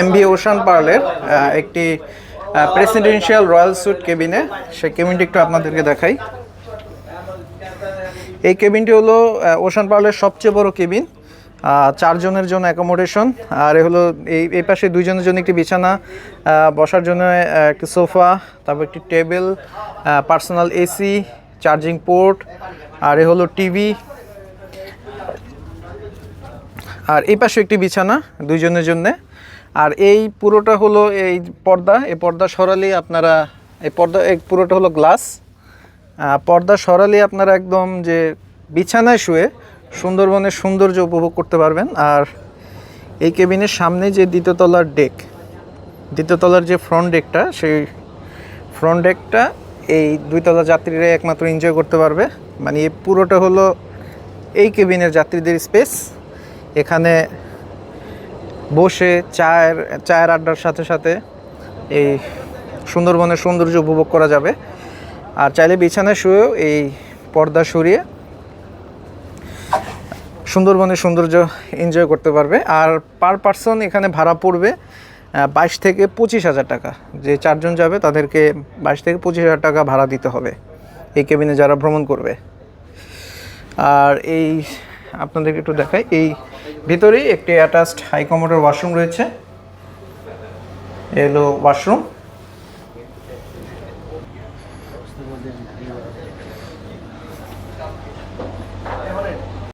MB ocean পার্লের একটি presidential royal sweet কেবিনে সেই কেবিনটি একটু আপনাদেরকে দেখাই। এই কেবিনটি হলো ওশান পার্লের সবচেয়ে বড় কেবিন চারজনের জন্য অ্যাকোমোডেশন আর এ হলো, এই এই পাশে দুইজনের জন্য একটি বিছানা বসার জন্য একটি সোফা, তারপর একটি table personal AC charging port আর এ হলো টিভি। আর এই পাশে একটি বিছানা, দুইজনের জন্য। আর এই পুরোটা হলো এই পর্দা এই পর্দা সরালেই আপনারা, এই পর্দা, এই পুরোটা হলো গ্লাস। পর্দা সরালেই আপনারা একদম যে বিছানায় শুয়ে সুন্দরবনের সৌন্দর্য উপভোগ করতে পারবেন। আর এই কেবিনের সামনে যে দ্বিতীয় তলার ডেক, দ্বিতীয় তলার যে ফ্রন্ট ডেকটা, সেই ফ্রন্ট ডেকটা এই দুইতলা যাত্রীরা একমাত্র এনজয় করতে পারবে। মানে এই পুরোটা হলো এই কেবিনের যাত্রীদের স্পেস এখানে বসে চায়ের চায়ের আড্ডার সাথে সাথে এই সুন্দরবনের সৌন্দর্য উপভোগ করা যাবে। আর চাইলে বিছানায় শুয়েও এই পর্দা সরিয়ে সুন্দরবনের সৌন্দর্য এনজয় করতে পারবে। আর পার পার্সন এখানে ভাড়া পড়বে বাইশ থেকে পঁচিশ হাজার টাকা। যে চারজন যাবে তাদেরকে বাইশ থেকে পঁচিশ হাজার টাকা ভাড়া দিতে হবে এই কেবিনে যারা ভ্রমণ করবে। আর এই আপনাদেরকে একটু দেখাই, এই ভিতরে একটি অ্যাটাচড হাইকমোডের ওয়াশরুম রয়েছে। এলো ওয়াশরুম